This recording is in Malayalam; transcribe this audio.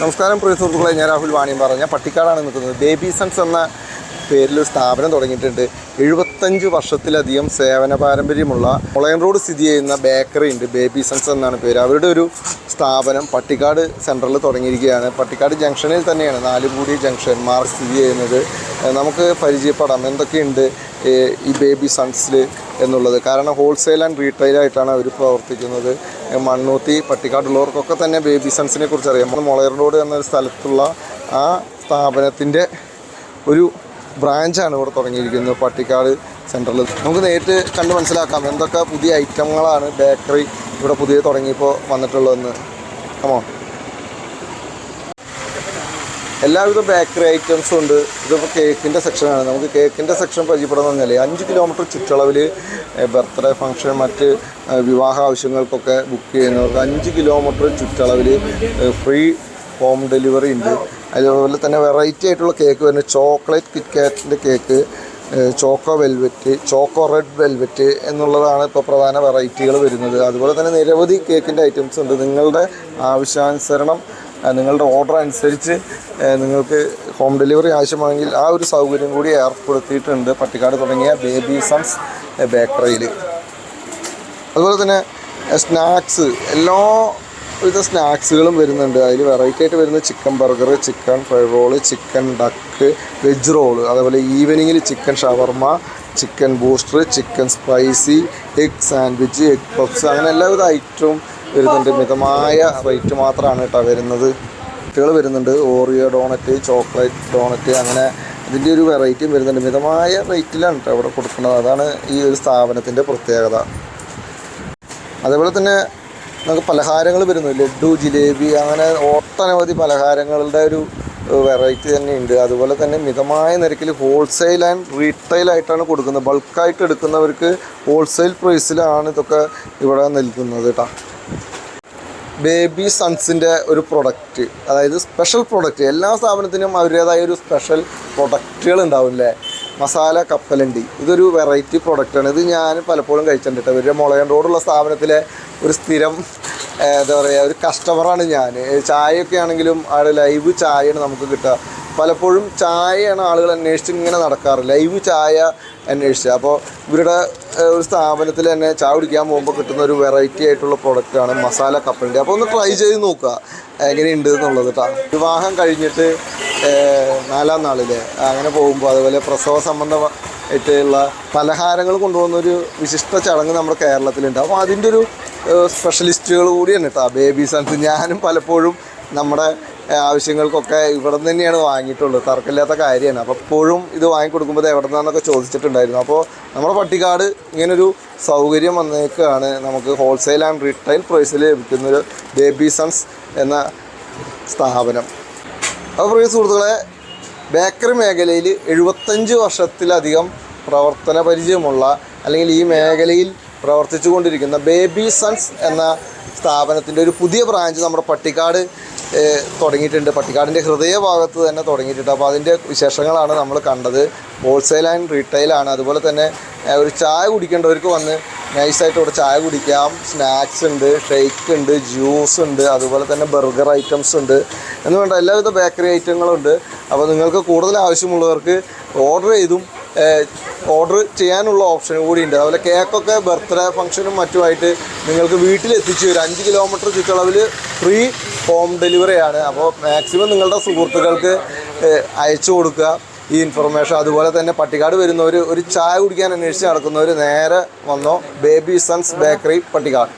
നമസ്കാരം പ്രിയ സുഹൃത്തുക്കളെ ഞാൻ രാഹുൽ വാണിയും പറഞ്ഞ പട്ടിക്കാടാണ് നിൽക്കുന്നത്. ബേബി സൺസ് എന്ന പേരിൽ സ്ഥാപനം തുടങ്ങിയിട്ടുണ്ട്. എഴുപത്തഞ്ച് വർഷത്തിലധികം സേവന പാരമ്പര്യമുള്ള മുളയൻ റോഡ് സ്ഥിതി ചെയ്യുന്ന ബേക്കറി ഉണ്ട്. ബേബി സൺസ് എന്നാണ് പേര്. അവരുടെ ഒരു സ്ഥാപനം പട്ടിക്കാട് സെന്ററിൽ തുടങ്ങിയിരിക്കുകയാണ്. പട്ടിക്കാട് ജംഗ്ഷനിൽ തന്നെയാണ് നാലുകൂടി ജംഗ്ഷൻ മാർക്ക് സ്ഥിതി ചെയ്യുന്നത്. നമുക്ക് പരിചയപ്പെടാം. എന്തൊക്കെയുണ്ട് ഈ ബേബി സൺസിൽ എന്നുള്ളത്? കാരണം ഹോൾസെയിൽ ആൻഡ് റീറ്റെയിൽ ആയിട്ടാണ് അവർ പ്രവർത്തിക്കുന്നത്. മണ്ണൂത്തി പട്ടിക്കാടുള്ളവർക്കൊക്കെ തന്നെ ബേബി സൺസിനെ കുറിച്ച് അറിയാം മുളയർ റോഡ് എന്നൊരു സ്ഥലത്തുള്ള ആ സ്ഥാപനത്തിന്റെ ഒരു ബ്രാഞ്ചാണ് ഇവിടെ തുടങ്ങിയിരിക്കുന്നത് പട്ടിക്കാട് സെന്ററിൽ നമുക്ക് നേരിട്ട് കണ്ട് മനസ്സിലാക്കാം എന്തൊക്കെ പുതിയ ഐറ്റങ്ങളാണ് ബേക്കറി ഇവിടെ പുതിയ തുടങ്ങിയപ്പോൾ വന്നിട്ടുള്ളതെന്ന്. കമോ എല്ലാവിധ ബേക്കറി ഐറ്റംസും ഉണ്ട്. ഇതിപ്പോൾ കേക്കിന്റെ സെക്ഷനാണ് നമുക്ക് കേക്കിന്റെ സെക്ഷൻ പരിചയപ്പെടുന്ന പറഞ്ഞാൽ അഞ്ച് കിലോമീറ്റർ ചുറ്റളവിൽ ബർത്ത്ഡേ ഫംഗ്ഷൻ മറ്റ് വിവാഹ ആവശ്യങ്ങൾക്കൊക്കെ ബുക്ക് ചെയ്യുന്നവർക്ക് അഞ്ച് കിലോമീറ്റർ ചുറ്റളവിൽ ഫ്രീ ഹോം ഡെലിവറി ഉണ്ട്. അതുപോലെ തന്നെ വെറൈറ്റി ആയിട്ടുള്ള കേക്ക് വരുന്നത് chocolate കിറ്റ്കാറ്റിന്റെ cake choco velvet choco red velvet എന്നുള്ളതാണ് ഇപ്പോൾ പ്രധാന വെറൈറ്റികൾ വരുന്നത്. അതുപോലെ തന്നെ നിരവധി കേക്കിന്റെ ഐറ്റംസ് ഉണ്ട്. നിങ്ങളുടെ ആവശ്യാനുസരണം നിങ്ങളുടെ ഓർഡർ അനുസരിച്ച് നിങ്ങൾക്ക് ഹോം ഡെലിവറി ആവശ്യമാണെങ്കിൽ ആ ഒരു സൗകര്യം കൂടി ഏർപ്പെടുത്തിയിട്ടുണ്ട് പട്ടിക്കാട് തുടങ്ങിയ ബേബി സൺസ് ബേക്കറിയിൽ അതുപോലെ തന്നെ സ്നാക്സ് എല്ലാ വിധ സ്നാക്സുകളും വരുന്നുണ്ട്. അതിൽ വെറൈറ്റി ആയിട്ട് വരുന്ന chicken burger chicken fried roll chicken duck veg roll അതേപോലെ ഈവനിങ്ങിൽ chicken shawarma chicken booster chicken spicy egg sandwich egg puffs അങ്ങനെ എല്ലാവിധ ഐറ്റവും വരുന്നുണ്ട്. മിതമായ റേറ്റ് മാത്രമാണ് കേട്ടോ വരുന്നത്. കുട്ടികൾ വരുന്നുണ്ട്. ഓറിയോ ഡോണറ്റ് ചോക്ലേറ്റ് ഡോണറ്റ് അങ്ങനെ ഇതിന്റെ ഒരു വെറൈറ്റിയും വരുന്നുണ്ട്. മിതമായ റേറ്റിലാണ് കേട്ടോ ഇവിടെ കൊടുക്കുന്നത്. അതാണ് ഈ ഒരു സ്ഥാപനത്തിന്റെ പ്രത്യേകത. അതേപോലെ തന്നെ നമുക്ക് പലഹാരങ്ങൾ വരുന്നു. ലഡു ജിലേബി അങ്ങനെ ഒട്ടനവധി പലഹാരങ്ങളുടെ ഒരു വെറൈറ്റി തന്നെ ഉണ്ട്. അതുപോലെ തന്നെ മിതമായ നിരക്കിൽ ഹോൾസെയിൽ ആൻഡ് റീറ്റെയിൽ ആയിട്ടാണ് കൊടുക്കുന്നത്. ബൾക്കായിട്ട് എടുക്കുന്നവർക്ക് ഹോൾസെയിൽ പ്രൈസിലാണ് ഇതൊക്കെ ഇവിടെ നൽകുന്നത് കേട്ടോ ബേബി സൺസിന്റെ ഒരു പ്രൊഡക്റ്റ് അതായത് സ്പെഷ്യൽ പ്രൊഡക്റ്റ് എല്ലാ സ്ഥാപനത്തിനും അവരുടേതായ ഒരു സ്പെഷ്യൽ പ്രൊഡക്റ്റുകൾ ഉണ്ടാവില്ലേ മസാല കപ്പലണ്ടി ഇതൊരു വെറൈറ്റി പ്രൊഡക്റ്റാണ് ഇത് ഞാൻ പലപ്പോഴും കഴിച്ചിട്ടുണ്ട് കേട്ടോ ഇവരുടെ മുളകൻ റോഡുള്ള സ്ഥാപനത്തിലെ ഒരു സ്ഥിരം എന്താ പറയുക ഒരു കസ്റ്റമറാണ് ഞാൻ. ചായയൊക്കെ ആണെങ്കിലും അവിടെ ലൈവ് ചായയാണ് നമുക്ക് കിട്ടുക. പലപ്പോഴും ചായയാണ് ആളുകൾ അന്വേഷിച്ച് ഇങ്ങനെ നടക്കാറ് ലൈവ് ചായ അന്വേഷിച്ച്. അപ്പോൾ ഇവരുടെ ഒരു സ്ഥാപനത്തിൽ തന്നെ ചായ കുടിക്കാൻ പോകുമ്പോൾ കിട്ടുന്ന ഒരു വെറൈറ്റി ആയിട്ടുള്ള പ്രോഡക്റ്റാണ് മസാല കപ്പലിന്റെ അപ്പോൾ ഒന്ന് ട്രൈ ചെയ്ത് നോക്കുക. എങ്ങനെയുണ്ട് എന്നുള്ളത് കേട്ടോ വിവാഹം കഴിഞ്ഞിട്ട് നാലാം നാളിലെ അങ്ങനെ പോകുമ്പോൾ അതുപോലെ പ്രസവ സംബന്ധമായിട്ടുള്ള പലഹാരങ്ങൾ കൊണ്ടുപോകുന്ന ഒരു വിശിഷ്ട ചടങ്ങ് നമ്മുടെ കേരളത്തിലുണ്ട്. അപ്പോൾ അതിന്റെ ഒരു സ്പെഷ്യലിസ്റ്റുകൾ കൂടിയാണ് കേട്ടോ ബേബി സൺസ് ഞാനും പലപ്പോഴും നമ്മുടെ ആവശ്യങ്ങൾക്കൊക്കെ ഇവിടെ നിന്ന് തന്നെയാണ് വാങ്ങിയിട്ടുള്ളത്. തർക്കമില്ലാത്ത കാര്യമാണ്. അപ്പോൾ എപ്പോഴും ഇത് വാങ്ങിക്കൊടുക്കുമ്പോൾ എവിടെ നിന്നാന്നൊക്കെ ചോദിച്ചിട്ടുണ്ടായിരുന്നു. അപ്പോൾ നമ്മുടെ പട്ടിക്കാട് ഇങ്ങനൊരു സൗകര്യം വന്നേക്കാണ് നമുക്ക് ഹോൾസെയിൽ ആൻഡ് റീറ്റെയിൽ പ്രൈസിൽ ലഭിക്കുന്നൊരു ബേബി സൺസ് എന്ന സ്ഥാപനം. അപ്പോൾ പ്രിയ സുഹൃത്തുക്കളെ ബേക്കറി മേഖലയിൽ എഴുപത്തഞ്ച് വർഷത്തിലധികം പ്രവർത്തന പരിചയമുള്ള അല്ലെങ്കിൽ ഈ മേഖലയിൽ പ്രവർത്തിച്ചു കൊണ്ടിരിക്കുന്ന ബേബി സൺസ് എന്ന സ്ഥാപനത്തിന്റെ ഒരു പുതിയ ബ്രാഞ്ച് നമ്മുടെ പട്ടിക്കാട് തുടങ്ങിയിട്ടുണ്ട്. പട്ടിക്കാടിന്റെ ഹൃദയഭാഗത്ത് തന്നെ തുടങ്ങിയിട്ടുണ്ട്. അപ്പോൾ അതിന്റെ വിശേഷങ്ങളാണ് നമ്മൾ കണ്ടത്. ഹോൾസെയിൽ ആൻഡ് റീറ്റെയിലാണ് അതുപോലെ തന്നെ ഒരു ചായ കുടിക്കേണ്ടവർക്ക് വന്ന് നൈസായിട്ട് ഇവിടെ ചായ കുടിക്കാം. സ്നാക്സ് ഉണ്ട് ഷേക്ക് ഉണ്ട് ജ്യൂസ് ഉണ്ട്. അതുപോലെ തന്നെ ബർഗർ ഐറ്റംസ് ഉണ്ട്. എന്ന് വേണ്ട എല്ലാവിധ ബേക്കറി ഐറ്റങ്ങളും ഉണ്ട് അപ്പോൾ നിങ്ങൾക്ക് കൂടുതൽ ആവശ്യമുള്ളവർക്ക് ഓർഡർ ചെയ്തും ഓർഡർ ചെയ്യാനുള്ള ഓപ്ഷൻ കൂടി ഉണ്ട് അതുപോലെ കേക്കൊക്കെ ബർത്ത്ഡേ ഫംഗ്ഷനും മറ്റുമായിട്ട് നിങ്ങൾക്ക് വീട്ടിലെത്തിച്ച് ഒരു അഞ്ച് കിലോമീറ്റർ ചുറ്റളവിൽ ഫ്രീ ഹോം ഡെലിവറിയാണ് അപ്പോൾ മാക്സിമം നിങ്ങളുടെ സുഹൃത്തുക്കൾക്ക് അയച്ചു കൊടുക്കുക. ഈ ഇൻഫർമേഷൻ അതുപോലെ തന്നെ പട്ടിക്കാട് വരുന്നവർ ഒരു ചായ കുടിക്കാൻ അന്വേഷിച്ച് നടക്കുന്നവർ നേരെ വന്നോ. Baby sons bakery Pattikkad.